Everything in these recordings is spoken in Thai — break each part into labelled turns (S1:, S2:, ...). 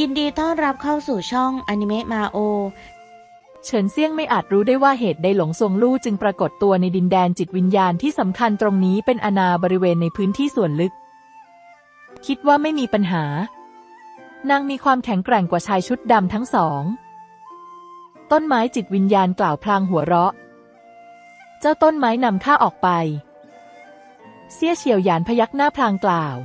S1: ยินดีต้อนรับเข้าสู่ช่องอนิเมะมาโอ
S2: เฉินเซี่ยงไม่อาจรู้ได้ว่าเหตุใดหลงซวงลู่จึงปรากฏตัวในดินแดนจิตวิญญาณที่สำคัญตรงนี้เป็นอาณาบริเวณในพื้นที่ส่วนลึก คิดว่าไม่มีปัญหา นางมีความแข็งแกร่งกว่าชายชุดดำทั้งสอง ต้นไม้จิตวิญญาณกล่าวพลางหัวเราะ เจ้าต้นไม้นำข้าออกไป เสี้ยเฉียวหยานพยักหน้าพลางกล่าว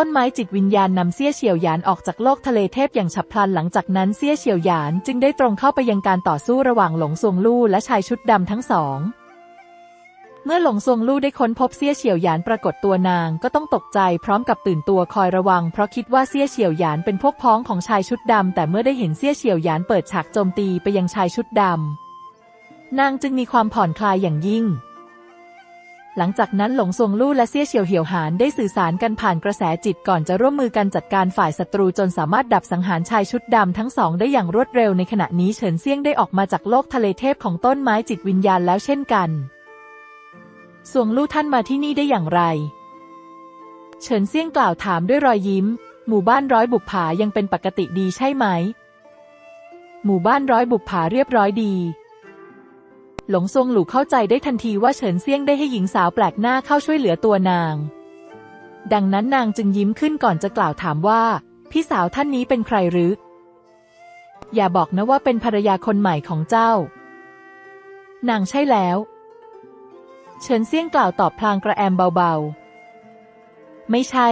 S2: ต้นไม้จิตวิญญาณนำเสี้ยเฉียวหยานออกจากโลกทะเลเทพอย่างฉับพลันหลังจากนั้นเสี้ยเฉียวหยานจึงได้ตรงเข้าไปยังการต่อสู้ระหว่างหลงซวงลู่และชายชุดดำทั้งสองเมื่อหลงซวงลู่ได้ค้นพบเสี้ยเฉียวหยานปรากฏตัวนางก็ต้องตกใจพร้อมกับตื่นตัวคอยระวัง เพราะคิดว่าเสี้ยเฉียวหยานเป็นพวกพ้องของชายชุดดำแต่เมื่อได้เห็นเสี้ยเฉียวหยานเปิดฉากโจมตีไปยังชายชุดดำนางจึงมีความผ่อนคลายอย่างยิ่ง หลังจากนั้นหลงซวงลู่และเซี่ยเฉียวเหี่ยวหานได้สื่อสารกันผ่านกระแสจิตก่อนจะร่วมมือกันจัดการฝ่ายศัตรูจนสามารถดับสังหารชายชุดดำทั้งสองได้อย่างรวดเร็วในขณะนี้เฉินเซี่ยงได้ออกมาจากโลกทะเลเทพของต้นไม้จิตวิญญาณแล้วเช่นกันซวงลู่ท่านมาที่นี่ได้อย่างไร เฉินเซี่ยงกล่าวถามด้วยรอยยิ้ม หมู่บ้านร้อยบุปผายังเป็นปกติดีใช่ไหม หมู่บ้านร้อยบุปผาเรียบร้อยดี หลงซวงหลู่เข้าใจได้ทันทีว่าเฉินเซี่ยงได้ให้หญิงสาวแปลกหน้าเข้าช่วยเหลือตัวนาง ดังนั้นนางจึงยิ้มขึ้นก่อนจะกล่าวถามว่า พี่สาวท่านนี้เป็นใครหรือ อย่าบอกนะว่าเป็นภรรยาคนใหม่ของเจ้า นางใช่แล้ว เฉินเซี่ยงกล่าวตอบพลางกระแอมเบาๆ ไม่ใช่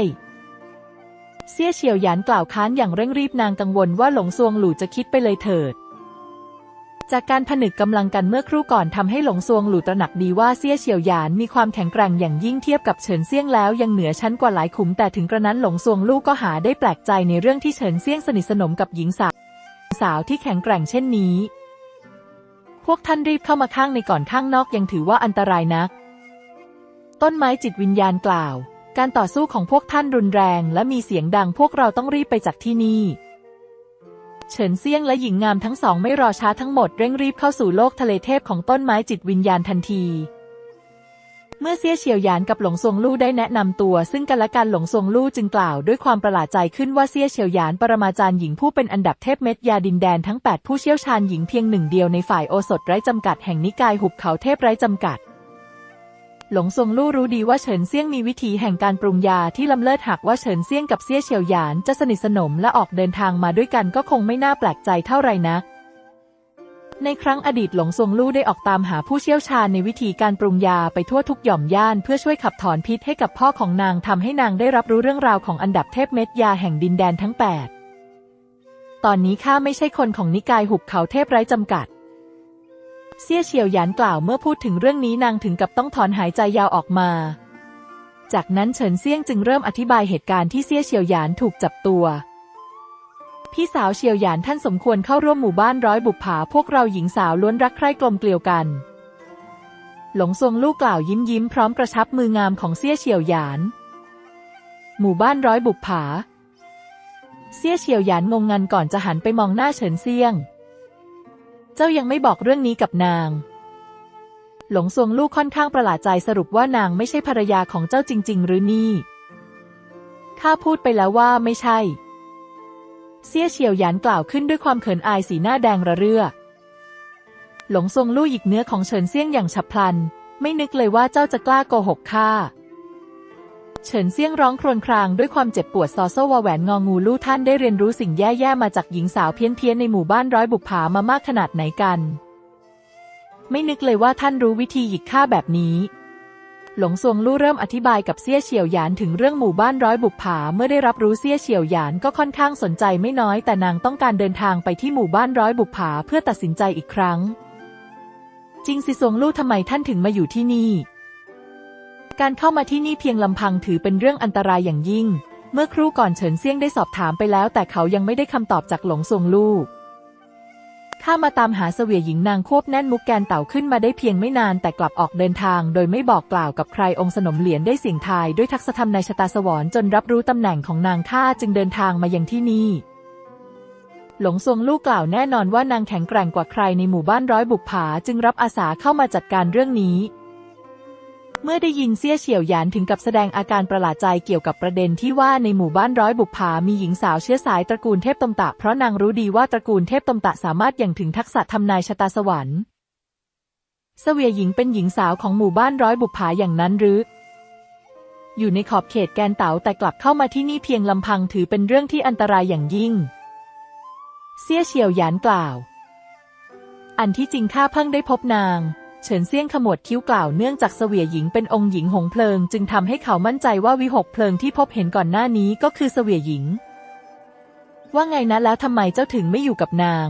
S2: เซี่ยเฉียวหยานกล่าวค้านอย่างเร่งรีบนางกังวลว่าหลงซวงหลู่จะคิดไปเลยเถิด จากการผนึกกำลังกันเมื่อครู่ก่อนทำให้หลงซวงหลู่ตระหนักดีว่าเซี่ยเฉียวหยานมีความแข็งแกร่งอย่างยิ่งเทียบกับเฉินเซี่ยงแล้วยังเหนือชั้นกว่าหลายขุมแต่ถึงกระนั้นหลงซวงลู่ก็หาได้แปลกใจในเรื่องที่เฉินเซี่ยงสนิทสนมกับหญิงสาวสาวที่แข็งแกร่งเช่นนี้ พวกท่านรีบเข้ามาข้างในก่อนข้างนอกยังถือว่าอันตรายนัก ต้นไม้จิตวิญญาณกล่าว การต่อสู้ของพวกท่านรุนแรงและมีเสียงดังพวกเราต้องรีบไปจากที่นี่ เฉินเซี่ยงและหญิงงามทั้งสองไม่รอช้าทั้งหมดเร่งรีบเข้าสู่โลกทะเลเทพของต้นไม้จิตวิญญาณทันที เมื่อเซี่ยเฉียวหยานกับหลงซวงลู่ได้แนะนำตัว ซึ่งกันและกันหลงซวงลู่จึงกล่าวด้วยความประหลาดใจขึ้นว่าเซี่ยเฉียวหยานปรมาจารย์หญิงผู้เป็นอันดับเทพเม็ดยาดินแดนทั้ง 8 ผู้เชี่ยวชาญหญิงเพียงหนึ่งเดียวในฝ่ายโอสถไร้จำกัดแห่งนิกายหุบเขาเทพไร้จำกัด หลงซวงลู่รู้ดีว่าเฉินเซี่ยงมีวิธีแห่งการปรุงยาที่ล้ำเลิศหากว่าเฉินเซี่ยงกับเซี่ยเฉียวหยานจะสนิทสนมและออกเดินทางมาด้วยกันก็คงไม่น่าแปลกใจเท่าไหร่นักในครั้งอดีตหลงซวงลู่ได้ออกตามหาผู้เชี่ยวชาญในวิธีการปรุงยาไปทั่วทุกหย่อมย่านเพื่อช่วยขับถอนพิษให้กับพ่อของนางทำให้นางได้รับรู้เรื่องราวของอันดับเทพเม็ดยาแห่งดินแดนทั้ง 8 ตอนนี้ข้าไม่ใช่คนของนิกายหุบเขาเทพไร้จำกัด เซี่ยเฉียวหยานกล่าวเมื่อพูดถึงเรื่องนี้นางถึงกับต้องถอนหายใจยาวออกมา จากนั้นเฉินเซี่ยงจึงเริ่มอธิบายเหตุการณ์ที่เซี่ยเฉียวหยานถูกจับตัว พี่สาวเฉียวหยานท่านสมควรเข้าร่วมหมู่บ้านร้อยบุปผาพวกเราหญิงสาวล้วนรักใคร่กลมเกลียวกัน หลงซวงลู่กล่าวยิ้มยิ้มพร้อมกระชับมืองามของเซี่ยเฉียวหยาน หมู่บ้านร้อยบุปผา เซี่ยเฉียวหยานงงงันก่อนจะหันไปมองหน้าเฉินเซี่ยง เจ้ายังไม่บอกเรื่องนี้กับนาง หลงซวงลู่ค่อนข้างประหลาดใจสรุปว่านางไม่ใช่ภรรยาของเจ้าจริง ๆ หรือนี่ ข้าพูดไปแล้วว่าไม่ใช่เซี่ยเฉียวหยานกล่าวขึ้นด้วยความเขินอายสีหน้าแดงระเรื่อ หลงซวงลู่หยิกเนื้อของเฉินเซี่ยงอย่างฉับพลัน ไม่นึกเลยว่าเจ้าจะกล้าโกหกข้า เฉินเซี่ยงร้องครวญครางด้วยความเจ็บปวดซอโซวาแหวนงองูลู่ท่านได้เรียนรู้สิ่งแย่ๆมาจากหญิงสาวเพี้ยนๆในหมู่บ้านร้อยบุปผามามากขนาดไหนกัน ไม่นึกเลยว่าท่านรู้วิธีหยิกข้าแบบนี้ หลงซวงลู่เริ่มอธิบายกับเซี่ยเฉียวหยานถึงเรื่องหมู่บ้านร้อยบุปผาเมื่อได้รับรู้เซี่ยเฉียวหยานก็ค่อนข้างสนใจไม่น้อยแต่นางต้องการเดินทางไปที่หมู่บ้านร้อยบุปผาเพื่อตัดสินใจอีกครั้ง จริงสิซวงลู่ทำไมท่านถึงมาอยู่ที่นี่ การเข้ามาที่นี่เพียงลำพังถือเป็นเรื่องอันตรายอย่างยิ่ง เมื่อครู่ก่อนเฉินเซี่ยงได้สอบถามไปแล้วแต่เขายังไม่ได้คำตอบจากหลงซวงลู่ข้ามาตามหาเสวียหญิงนางควบแน่นมุกแกนเต่าขึ้นมาได้เพียงไม่นานแต่กลับออกเดินทาง โดยไม่บอกกล่าวกับใครองค์สนมเหรียญได้เสี่ยงทายด้วยทักษะธรรมในชะตาสวรรค์จนรับรู้ตำแหน่งของนางข้าจึงเดินทางมายังที่นี่ หลงซวงลู่กล่าวแน่นอนว่านางแข็งแกร่งกว่าใครในหมู่บ้านร้อยบุกผาจึงรับอาสาเข้ามาจัดการเรื่องนี้ เมื่อได้ยินเซี่ยเฉียวหยานถึงกับแสดงอาการประหลาดใจเกี่ยวกับประเด็นที่ว่าในหมู่บ้านร้อยบุปผามีหญิงสาวเชื้อสายตระกูลเทพตมตะ เพราะนางรู้ดีว่าตระกูลเทพตมตะสามารถอย่างถึงทักษะทำนายชะตาสวรรค์เสวียหญิงเป็นหญิงสาวของหมู่บ้านร้อยบุปผาอย่างนั้นหรือ อยู่ในขอบเขตแกนเต๋าแต่กลับเข้ามาที่นี่เพียงลำพังถือเป็นเรื่องที่อันตรายอย่างยิ่ง เซี่ยเฉียวหยานกล่าว อันที่จริงข้าเพิ่งได้พบนาง เฉินเซี่ยงขมวดคิ้วกล่าวเนื่องจากเสวียหญิงเป็นองค์หญิงหงเพลิง จึงทำให้เขามั่นใจว่าวิหกเพลิงที่พบเห็นก่อนหน้านี้ก็คือเสวียหญิง ว่าไงนะแล้วทำไมเจ้าถึงไม่อยู่กับนาง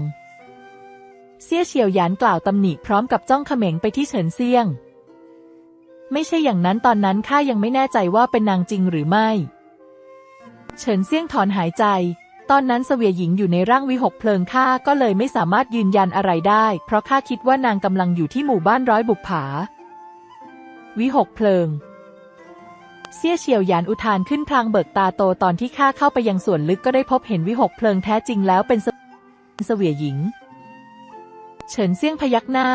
S2: เซี่ยเฉียวหยานกล่าวตำหนิพร้อมกับจ้องเขม็งไปที่เฉินเซี่ยง ไม่ใช่อย่างนั้นตอนนั้นข้ายังไม่แน่ใจว่าเป็นนางจริงหรือไม่ เฉินเซี่ยงถอนหายใจ ตอนนั้นเสวียหญิงอยู่ในร่างวิหกเพลิงข้าก็เลยไม่สามารถยืนยันอะไรได้ เพราะข้าคิดว่านางกำลังอยู่ที่หมู่บ้านร้อยบุปผา วิหกเพลิงเซี่ยเฉียวหยานอุทานขึ้นพลางเบิกตาโตตอนที่ข้าเข้าไปยังส่วนลึกก็ได้พบเห็นวิหกเพลิงแท้จริงแล้วเป็นเสเสวียหญิง เฉินเซี่ยงพยักหน้า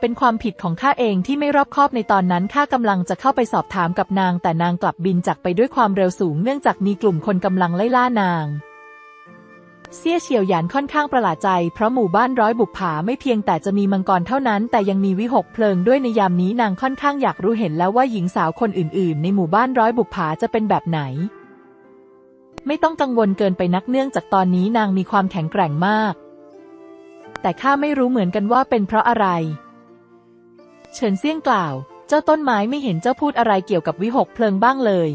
S2: เป็นความผิดของข้าเองที่ไม่รอบคอบในตอนนั้นข้ากำลังจะเข้าไปสอบถามกับนาง แต่นางกลับบินจากไปด้วยความเร็วสูงเนื่องจากมีกลุ่มคนกำลังไล่ล่านาง เซี่ยเฉียวหยานค่อนข้างประหลาดใจ เพราะหมู่บ้านร้อยบุกผาไม่เพียงแต่จะมีมังกรเท่านั้น แต่ยังมีวิหกเพลิงด้วยในยามนี้นางค่อนข้างอยากรู้เห็นแล้วว่าหญิงสาวคนอื่นๆ ในหมู่บ้านร้อยบุกผาจะเป็นแบบไหน ไม่ต้องกังวลเกินไปนักเนื่องจากตอนนี้นางมีความแข็งแกร่งมาก แต่ข้าไม่รู้เหมือนกันว่าเป็นเพราะอะไร เฉินเซี่ยงกล่าว เจ้าต้นไม้ไม่เห็นเจ้าพูดอะไรเกี่ยวกับวิหกเพลิงบ้างเลย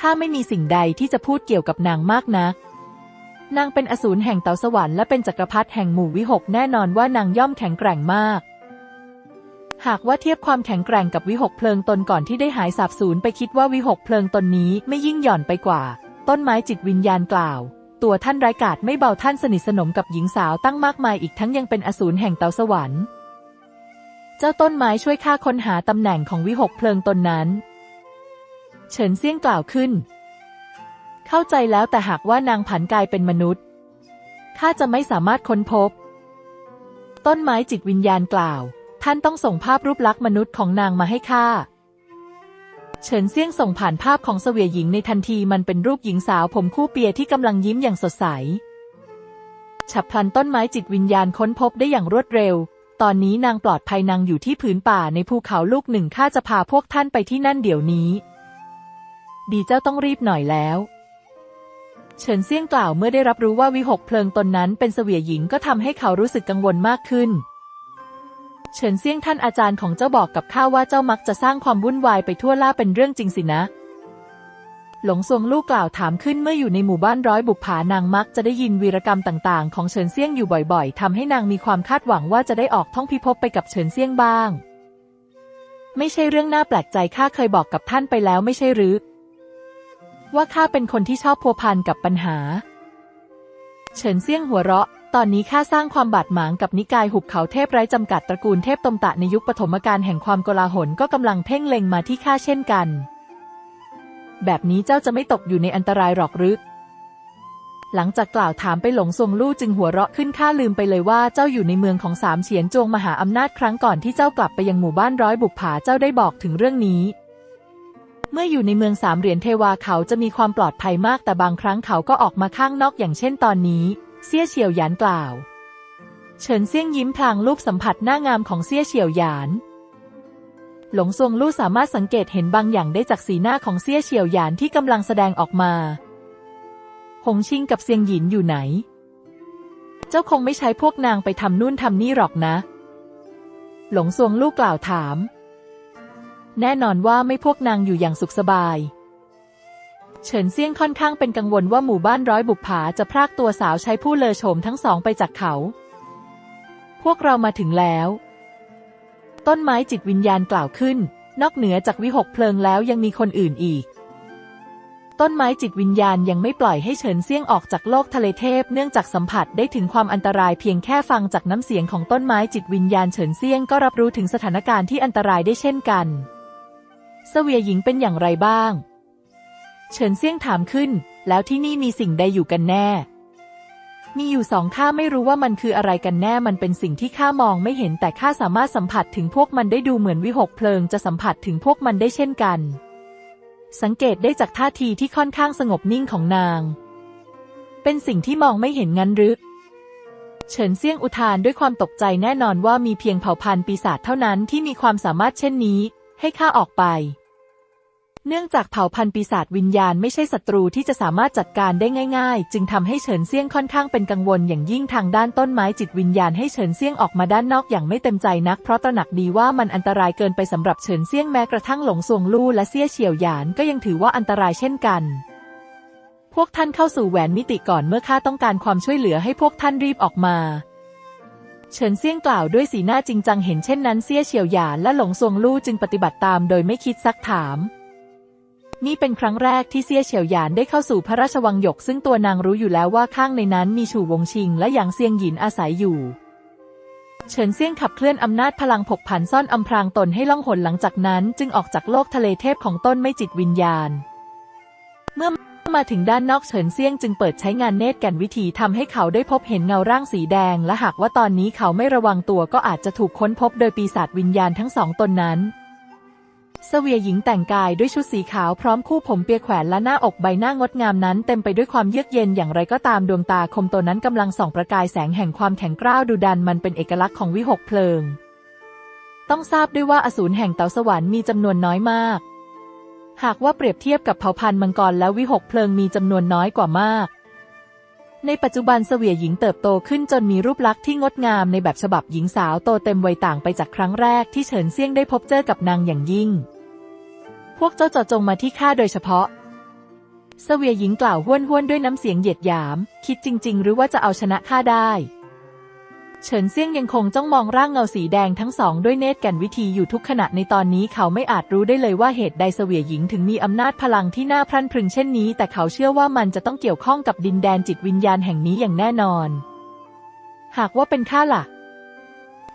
S2: ข้าไม่มีสิ่งใดที่จะพูดเกี่ยวกับนางมากนัก นางเป็นอสูรแห่งเตาสวรรค์และเป็นจักรพรรดิแห่งหมู่วิหกแน่นอนว่านางย่อมแข็งแกร่งมาก หากว่าเทียบความแข็งแกร่งกับวิหกเพลิงตนก่อนที่ได้หายสาบสูญไปคิดว่าวิหกเพลิงตนนี้ไม่ยิ่งหย่อนไปกว่า ต้นไม้จิตวิญญาณกล่าว ตัวท่านไร้กาจไม่เบาท่านสนิทสนมกับหญิงสาวตั้งมากมายอีกทั้งยังเป็นอสูรแห่งเตาสวรรค์เจ้าต้นไม้ช่วยข้าค้นหาตำแหน่งของวิหกเพลิงตนนั้น เฉินเซี่ยงกล่าวขึ้น เข้าใจแล้วแต่หากว่านางผันกายเป็นมนุษย์ข้าจะไม่สามารถค้นพบ ต้นไม้จิตวิญญาณกล่าว ท่านต้องส่งภาพรูปลักษณ์มนุษย์ของนางมาให้ข้าเฉินเซี่ยงส่งผ่านภาพของเสวียหญิงในทันทีมันเป็นรูปหญิงสาวผมคู่เปียที่กำลังยิ้มอย่างสดใส ฉับพลันต้นไม้จิตวิญญาณค้นพบได้อย่างรวดเร็ว ตอนนี้นางปลอดภัยนางอยู่ที่ผืนป่าในภูเขาลูกหนึ่งข้าจะพาพวกท่านไปที่นั่นเดี๋ยวนี้ ดีเจ้าต้องรีบหน่อยแล้ว เฉินเซี่ยงกล่าวเมื่อได้รับรู้ว่าวิหกเพลิงตนนั้นเป็นเสวียหญิงก็ทำให้เขารู้สึกกังวลมากขึ้น เฉินเซี่ยงท่านอาจารย์ของเจ้าบอกกับข้าว่าเจ้ามักจะสร้างความวุ่นวายไปทั่วล่าเป็นเรื่องจริงสินะ หลงซวงลู่กล่าวถามขึ้นเมื่ออยู่ในหมู่บ้านร้อยบุกผานางมักจะได้ยินวีรกรรมต่างๆ ของเฉินเซี่ยงอยู่บ่อยๆทำให้นางมีความคาดหวังว่าจะได้ออกท่องพิภพไปกับเฉินเซี่ยงบ้าง ไม่ใช่เรื่องน่าแปลกใจข้าเคยบอกกับท่านไปแล้วไม่ใช่หรือ ว่าข้าเป็นคนที่ชอบพัวพันกับปัญหา เฉินเซี่ยงหัวเราะ ตอนนี้ข้าสร้างความบาดหมางกับนิกายหุบเขาเทพไร้จำกัดตระกูลเทพตมตะในยุคปฐมกาลแห่งความโกลาหลก็กำลังเพ่งเล็งมาที่ข้าเช่นกัน แบบนี้เจ้าจะไม่ตกอยู่ในอันตรายหรอกหรือหลังจากกล่าวถามไปหลงซวงลู่จึงหัวเราะขึ้นข้าลืมไปเลยว่าเจ้าอยู่ในเมืองของสามเฉียนจวงมหาอำนาจครั้งก่อนที่เจ้ากลับไปยังหมู่บ้านร้อยบุกผาเจ้าได้บอกถึงเรื่องนี้ เมื่ออยู่ในเมืองสามเหรียญเทวาเขาจะมีความปลอดภัยมากแต่บางครั้งเขาก็ออกมาข้างนอกอย่างเช่นตอนนี้ เซี่ยเฉียวหยานกล่าว เฉินเซี่ยงยิ้มพลางรูปสัมผัสหน้างามของเซี่ยเฉียวหยาน หลงซวงลู่สามารถสังเกตเห็นบางอย่างได้จากสีหน้าของเซี่ยเฉียวหยานที่กำลังแสดงออกมา หงชิงกับเซียงหยินอยู่ไหน เจ้าคงไม่ใช้พวกนางไปทำนู่นทำนี่หรอกนะ หลงซวงลู่กล่าวถาม แน่นอนว่าไม่พวกนางอยู่อย่างสุขสบาย เฉินเซี่ยงค่อนข้างเป็นกังวลว่าหมู่บ้านร้อยบุกผาจะพรากตัวสาวใช้ผู้เลอโฉมทั้งสองไปจากเขา พวกเรามาถึงแล้ว ต้นไม้จิตวิญญาณกล่าวขึ้น นอกเหนือจากวิหกเพลิงแล้วยังมีคนอื่นอีก ต้นไม้จิตวิญญาณยังไม่ปล่อยให้เฉินเซี่ยงออกจากโลกทะเลเทพเนื่องจากสัมผัสได้ถึงความอันตรายเพียงแค่ฟังจากน้ำเสียงของต้นไม้จิตวิญญาณเฉินเซี่ยงก็รับรู้ถึงสถานการณ์ที่อันตรายได้เช่นกัน เสวียหญิงเป็นอย่างไรบ้าง เฉินเซี่ยงถามขึ้น แล้วที่นี่มีสิ่งใดอยู่กันแน่ มีอยู่สองข้าไม่รู้ว่ามันคืออะไรกันแน่มันเป็นสิ่งที่ข้ามองไม่เห็นแต่ข้าสามารถสัมผัสถึงพวกมันได้ดูเหมือนวิหกเพลิงจะสัมผัสถึงพวกมันได้เช่นกัน สังเกตได้จากท่าทีที่ค่อนข้างสงบนิ่งของนาง เป็นสิ่งที่มองไม่เห็นงั้นหรือเฉินเซี่ยงอุทานด้วยความตกใจแน่นอนว่ามีเพียงเผ่าพันธุ์ปีศาจเท่านั้นที่มีความสามารถเช่นนี้ ให้ข้าออกไป เนื่องจากเผ่าพันธุ์ปีศาจวิญญาณไม่ใช่ศัตรูที่จะสามารถจัดการได้ง่าย ๆ จึงทำให้เฉินเซี่ยงค่อนข้างเป็นกังวลอย่างยิ่งทางด้านต้นไม้จิตวิญญาณให้เฉินเซี่ยงออกมาด้านนอกอย่างไม่เต็มใจนัก เพราะตระหนักดีว่ามันอันตรายเกินไปสำหรับเฉินเซี่ยงแม้กระทั่งหลงซวงลู่และเซี่ยเฉียวหยานก็ยังถือว่าอันตรายเช่นกันพวกท่านเข้าสู่แหวนมิติก่อนเมื่อข้าต้องการความช่วยเหลือให้พวกท่านรีบออกมา เฉินเซี่ยงกล่าวด้วยสีหน้าจริงจังเห็นเช่นนั้นเซี่ยเฉียวหยานและหลงซวงลู่จึงปฏิบัติตามโดยไม่คิดซักถาม นี่เป็นครั้งแรกที่เซี่ยเฉียวหยานได้เข้าสู่พระราชวังหยก ซึ่งตัวนางรู้อยู่แล้วว่าข้างในนั้นมีชูวงชิงและหยางเซียงหยินอาศัยอยู่เฉินเซี่ยงขับเคลื่อนอำนาจพลังผกผันซ่อนอำพรางตนให้ล่องหนหลังจากนั้น จึงออกจากโลกทะเลเทพของต้นไม่จิตวิญญาณ มื่อมาถึงด้านนอกเฉินเซียงจึงเปิดใช้งานเนตรแกันวิธีทำให้เขาได้พบเห็นเงาร่างสีแดง และหากว่าตอนนี้เขาไม่ระวังตัวก็อาจจะถูกค้นพบโดยปีศาจวิญญาณทั้งสองตนนั้นเสวียหญิงแต่งกายด้วยชุดสีขาวพร้อมคู่ผมเปียแขวนและหน้าอกใบหน้างดงามนั้นเต็มไปด้วยความเยือกเย็นอย่างไรก็ตามดวงตาคมตัวนั้นกำลังส่องประกายแสงแห่งความแข็งกร้าวดุดันมันเป็นเอกลักษณ์ของวิหกเพลิง ต้องทราบด้วยว่าอสูรแห่งเตาสวรรค์มีจำนวนน้อยมาก หากว่าเปรียบเทียบกับเผ่าพันธุ์มังกรแล้ววิหกเพลิงมีจำนวนน้อยกว่ามาก ในปัจจุบันเสวียหญิงเติบโตขึ้นจนมีรูปลักษณ์ที่งดงามในแบบฉบับหญิงสาวโตเต็มวัยต่างไปจากครั้งแรกที่เฉินเซียงได้พบเจอกับนางอย่างยิ่ง พวกเจ้าเจาะจงมาที่ข้าโดยเฉพาะเสวียหญิงกล่าวห้วนห้วนๆด้วยน้ำเสียงเหยียดหยาม คิดจริง ๆ หรือว่าจะเอาชนะข้าได้ เฉินเซี่ยงยังคงจ้องมองร่างเงาสีแดงทั้งสองด้วยเนตรแกันวิธีอยู่ทุกขณะในตอนนี้เขาไม่อาจรู้ได้เลยว่าเหตุใดเสวียหญิงถึงมีอำนาจพลังที่น่าพรั่นพรึงเช่นนี้ แต่เขาเชื่อว่ามันจะต้องเกี่ยวข้องกับดินแดนจิตวิญญาณแห่งนี้อย่างแน่นอน หากว่าเป็นข้าล่ะ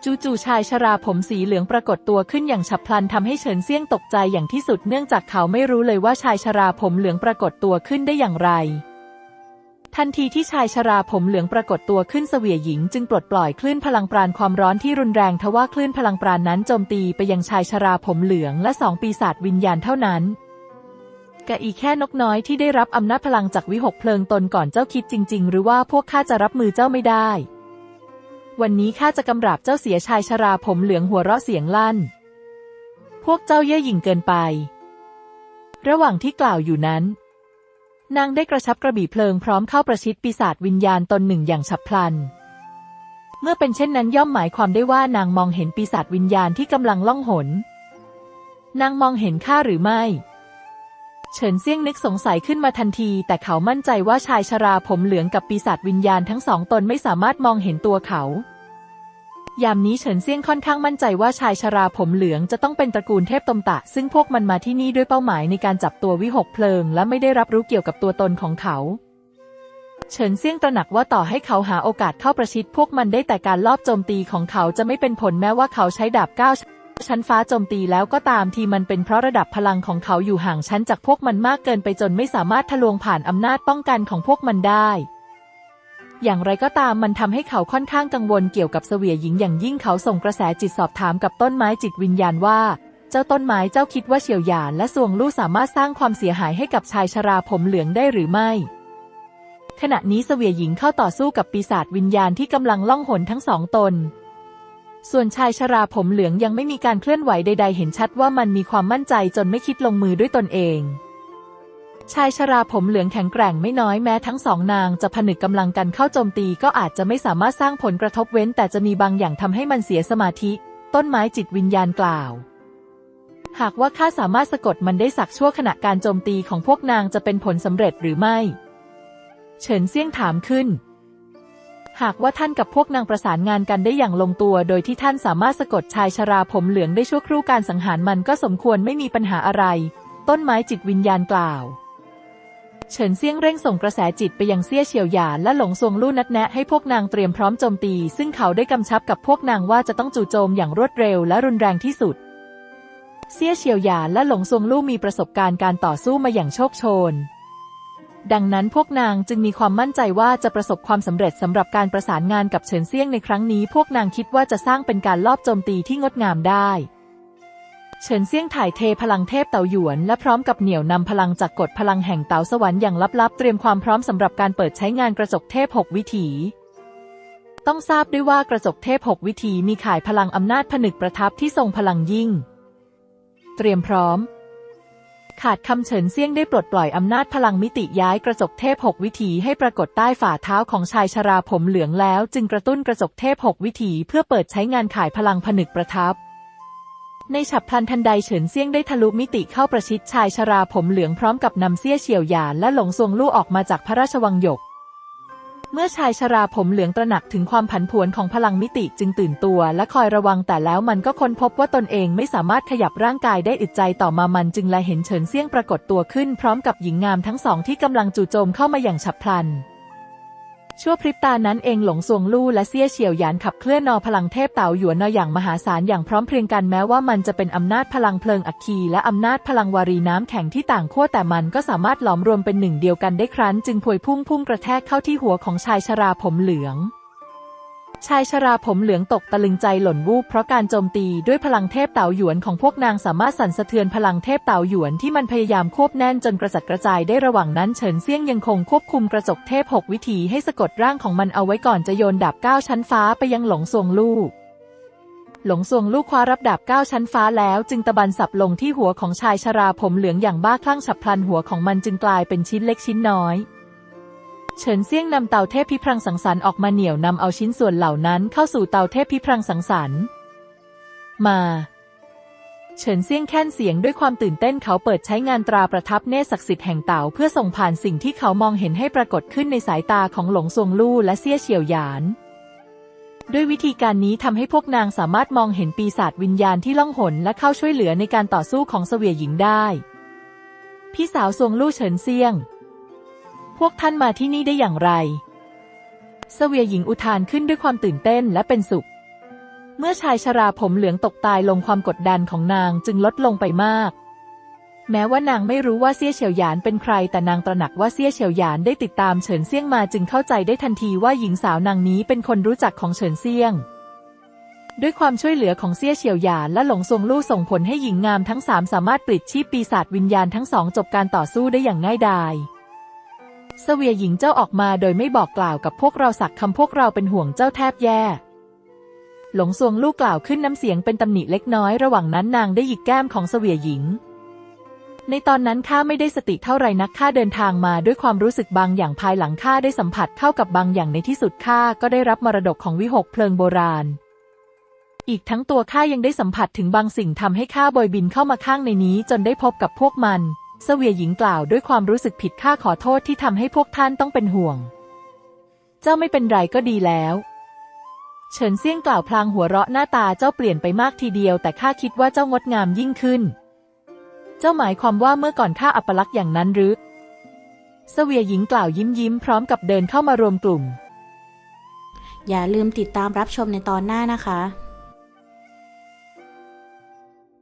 S2: จู่ๆชายชราผมสีเหลืองปรากฏตัวขึ้นอย่างฉับพลันทำให้เฉินเซี่ยงตกใจอย่างที่สุดเนื่องจากเขาไม่รู้เลยว่าชายชราผมเหลืองปรากฏตัวขึ้นได้อย่างไร ทันทีที่ชายชราผมเหลืองปรากฏตัวขึ้นเสวียหญิงจึงปลดปล่อยคลื่นพลังปราณความร้อนที่รุนแรงทว่าคลื่นพลังปราณนั้นโจมตีไปยังชายชราผมเหลืองและสองปีศาจวิญญาณเท่านั้นกะอีแค่นกน้อยที่ได้รับอำนาจพลังจากวิหกเพลิงตนก่อนเจ้าคิดจริง ๆ หรือว่าพวกข้าจะรับมือเจ้าไม่ได้ วันนี้ข้าจะกำราบเจ้าเสียชายชราผมเหลืองหัวเราะเสียงลั่น พวกเจ้าเย่อหยิ่งเกินไป ระหว่างที่กล่าวอยู่นั้น นางได้กระชับกระบี่เพลิงพร้อมเข้าประชิดปีศาจวิญญาณตนหนึ่งอย่างฉับพลัน เมื่อเป็นเช่นนั้นย่อมหมายความได้ว่านางมองเห็นปีศาจวิญญาณที่กำลังล่องหน นางมองเห็นข้าหรือไม่ เฉินเซี่ยงนึกสงสัยขึ้นมาทันที แต่เขามั่นใจว่าชายชราผมเหลืองกับปีศาจวิญญาณทั้งสองตนไม่สามารถมองเห็นตัวเขา ยามนี้เฉินเซี่ยงค่อนข้างมั่นใจว่าชายชราผมเหลืองจะต้องเป็นตระกูลเทพตมตะ ซึ่งพวกมันมาที่นี่ด้วยเป้าหมายในการจับตัววิหกเพลิง และไม่ได้รับรู้เกี่ยวกับตัวตนของเขา เฉินเซี่ยงตระหนักว่าต่อให้เขาหาโอกาสเข้าประชิดพวกมันได้แต่การลอบโจมตีของเขาจะไม่เป็นผลแม้ว่าเขาใช้ดาบเก้าชั้นฟ้าโจมตีแล้วก็ตามทีมันเป็นเพราะระดับพลังของเขาอยู่ห่างชั้นจากพวกมันมากเกินไปจนไม่สามารถทะลวงผ่านอำนาจป้องกันของพวกมันได้ อย่างไรก็ตามมันทำให้เขาค่อนข้างกังวลเกี่ยวกับเสวียหญิงอย่างยิ่งเขาส่งกระแสจิตสอบถามกับต้นไม้จิตวิญญาณว่า เจ้าต้นไม้เจ้าคิดว่าเฉียวหยานและสวงลู่สามารถสร้างความเสียหายให้กับชายชราผมเหลืองได้หรือไม่ ขณะนี้เสวียหญิงเข้าต่อสู้กับปีศาจวิญญาณที่กำลังล่องหนทั้งสองตน ส่วนชายชราผมเหลืองยังไม่มีการเคลื่อนไหวใด ๆ เห็นชัดว่ามันมีความมั่นใจจนไม่คิดลงมือด้วยตนเอง ชายชราผมเหลืองแข็งแกร่งไม่น้อยแม้ทั้งสองนางจะผนึกกำลังกันเข้าโจมตีก็อาจจะไม่สามารถสร้างผลกระทบเว้น แต่จะมีบางอย่างทำให้มันเสียสมาธิ ต้นไม้จิตวิญญาณกล่าว หากว่าข้าสามารถสะกดมันได้สักชั่วขณะการโจมตีของพวกนางจะเป็นผลสำเร็จหรือไม่ เฉินเซี่ยงถามขึ้น หากว่าท่านกับพวกนางประสานงานกันได้อย่างลงตัว โดยที่ท่านสามารถสะกดชายชราผมเหลืองได้ชั่วครู่การสังหารมันก็สมควรไม่มีปัญหาอะไร ต้นไม้จิตวิญญาณกล่าว เฉินเซี่ยงเร่งส่งกระแสจิตไปยังเซี่ยเฉียวหยานและหลงซวงลู่นัดแนะให้พวกนางเตรียมพร้อมโจมตี ซึ่งเขาได้กำชับกับพวกนางว่าจะต้องจู่โจมอย่างรวดเร็วและรุนแรงที่สุด เซี่ยเฉียวหยานและหลงซวงลู่มีประสบการณ์การต่อสู้มาอย่างโชคโชน ดังนั้นพวกนางจึงมีความมั่นใจว่าจะประสบความสำเร็จสำหรับการประสานงานกับเฉินเซี่ยงในครั้งนี้ พวกนางคิดว่าจะสร้างเป็นการลอบโจมตีที่งดงามได้ เฉินเซี่ยงถ่ายเทพลังเทพเต่าหยวน และพร้อมกับเหนี่ยวนำพลังจากกฎพลังแห่งเต่าสวรรค์อย่างลับๆ เตรียมความพร้อมสำหรับการเปิดใช้งานกระจกเทพหกวิถี ต้องทราบด้วยว่ากระจกเทพหกวิถีมีข่ายพลังอำนาจผนึกประทับที่ทรงพลังยิ่ง เตรียมพร้อม ขาดคำเฉินเซี่ยงได้ปลดปล่อยอำนาจพลังมิติย้ายกระจกเทพหกวิถีให้ปรากฏใต้ฝ่าเท้าของชายชราผมเหลืองแล้ว จึงกระตุ้นกระจกเทพหกวิถีเพื่อเปิดใช้งานข่ายพลังผนึกประทับ ในฉับพลันทันใดเฉินเซี่ยงได้ทะลุมิติเข้าประชิดชายชราผมเหลืองพร้อมกับนำเสี้ยเฉียวหยานและหลงซวงลู่ออกมาจากพระราชวังหยก เมื่อชายชราผมเหลืองตระหนักถึงความผันผวนของพลังมิติจึงตื่นตัวและคอยระวังแต่แล้วมันก็ค้นพบว่าตนเองไม่สามารถขยับร่างกายได้อึดใจต่อมามันจึงแลเห็นเฉินเซี่ยงปรากฏตัวขึ้นพร้อมกับหญิงงามทั้งสองที่กำลังจู่โจมเข้ามาอย่างฉับพลัน ชั่วพริบตานั้นเองหลงสวงลู่และเสี้ยเฉียวหยานขับเคลื่อนนอพลังเทพเต่าหยวนนออย่างมหาศาลอย่างพร้อมเพรียงกันแม้ว่ามันจะเป็นอำนาจพลังเพลิงอัคคีและอำนาจพลังวารีน้ำแข็งที่ต่างขั้วแต่มันก็สามารถหลอมรวมเป็นหนึ่งเดียวกันได้ครั้น จึงพวยพุ่งพุ่งกระแทกเข้าที่หัวของชายชราผมเหลือง ชายชราผมเหลืองตกตะลึงใจหล่นวูบเพราะการโจมตีด้วยพลังเทพเต่าหยวนของพวกนางสามารถสั่นสะเทือนพลังเทพเต่าหยวนที่มันพยายามควบแน่นจนกระจัดกระจายได้ระหว่างนั้นเฉินเซี่ยงยังคงควบคุมกระจกเทพหกวิธีให้สะกดร่างของมันเอาไว้ก่อนจะโยนดาบเก้าชั้นฟ้าไปยังหลงซวงลู่หลงซวงลู่คว้ารับดาบเก้าชั้นฟ้าแล้วจึงตะบันสับลงที่หัวของชายชราผมเหลืองอย่างบ้าคลั่งฉับพลันหัวของมันจึงกลายเป็นชิ้นเล็กชิ้นน้อย เฉินเซี่ยงนำเตาเทพพิพรังสังสรรค์ออกมาเหนี่ยวนำเอาชิ้นส่วนเหล่านั้นเข้าสู่เตาเทพพิพรังสังสรรค์ มา เฉินเซี่ยงแค้นเสียงด้วยความตื่นเต้นเขาเปิดใช้งานตราประทับเนตรศักดิ์สิทธิ์แห่งเต่าเพื่อส่งผ่านสิ่งที่เขามองเห็นให้ปรากฏขึ้นในสายตาของหลงซวงลู่และเซี่ยเฉียวหยานด้วยวิธีการนี้ทำให้พวกนางสามารถมองเห็นปีศาจวิญญาณที่ล่องหนและเข้าช่วยเหลือในการต่อสู้ของเสวียหญิงได้ พี่สาวซวงลู่เฉินเซียง พวกท่านมาที่นี่ได้อย่างไร เสวียหญิงอุทานขึ้นด้วยความตื่นเต้นและเป็นสุข เมื่อชายชราผมเหลืองตกตายลงความกดดันของนางจึงลดลงไปมาก แม้ว่านางไม่รู้ว่าเซี่ยเฉียวหยานเป็นใคร แต่นางตระหนักว่าเซี่ยเฉียวหยานได้ติดตามเฉินเซี่ยงมาจึงเข้าใจได้ทันทีว่าหญิงสาวนางนี้เป็นคนรู้จักของเฉินเซี่ยงด้วยความช่วยเหลือของเซี่ยเฉียวหยานและหลงซวงลู่ส่งผลให้หญิงงามทั้งสามสามารถปลิดชีพปีศาจวิญญาณทั้งสองจบการต่อสู้ได้อย่างง่ายดาย เสวียหญิงเจ้าออกมาโดยไม่บอกกล่าวกับพวกเราสักคำพวกเราเป็นห่วงเจ้าแทบแย่ หลงซวงลูกกล่าวขึ้นน้ำเสียงเป็นตำหนิเล็กน้อยระหว่างนั้นนางได้หยิกแก้มของเสวียหญิง ในตอนนั้นข้าไม่ได้สติเท่าไรนักข้าเดินทางมาด้วยความรู้สึกบางอย่างภายหลังข้าได้สัมผัสเข้ากับบางอย่างในที่สุดข้าก็ได้รับมรดกของวิหกเพลิงโบราณอีกทั้งตัวข้ายังได้สัมผัสถึงบางสิ่งทำให้ข้าบอยบินเข้ามาข้างในนี้จนได้พบกับพวกมัน เสวียหญิงกล่าวด้วยความรู้สึกผิดข้าขอโทษที่ทำให้พวกท่านต้องเป็นห่วง เจ้าไม่เป็นไรก็ดีแล้ว เฉินเซี่ยงกล่าวพลางหัวเราะหน้าตาเจ้าเปลี่ยนไปมากทีเดียว แต่ข้าคิดว่าเจ้างดงามยิ่งขึ้น เจ้าหมายความว่าเมื่อก่อนข้าอัปลักษณ์อย่างนั้นหรือเสวียหญิงกล่าวยิ้มยิ้มพร้อมกับเดินเข้ามารวมกลุ่ม
S1: อย่าลืมติดตามรับชมในตอนหน้านะคะ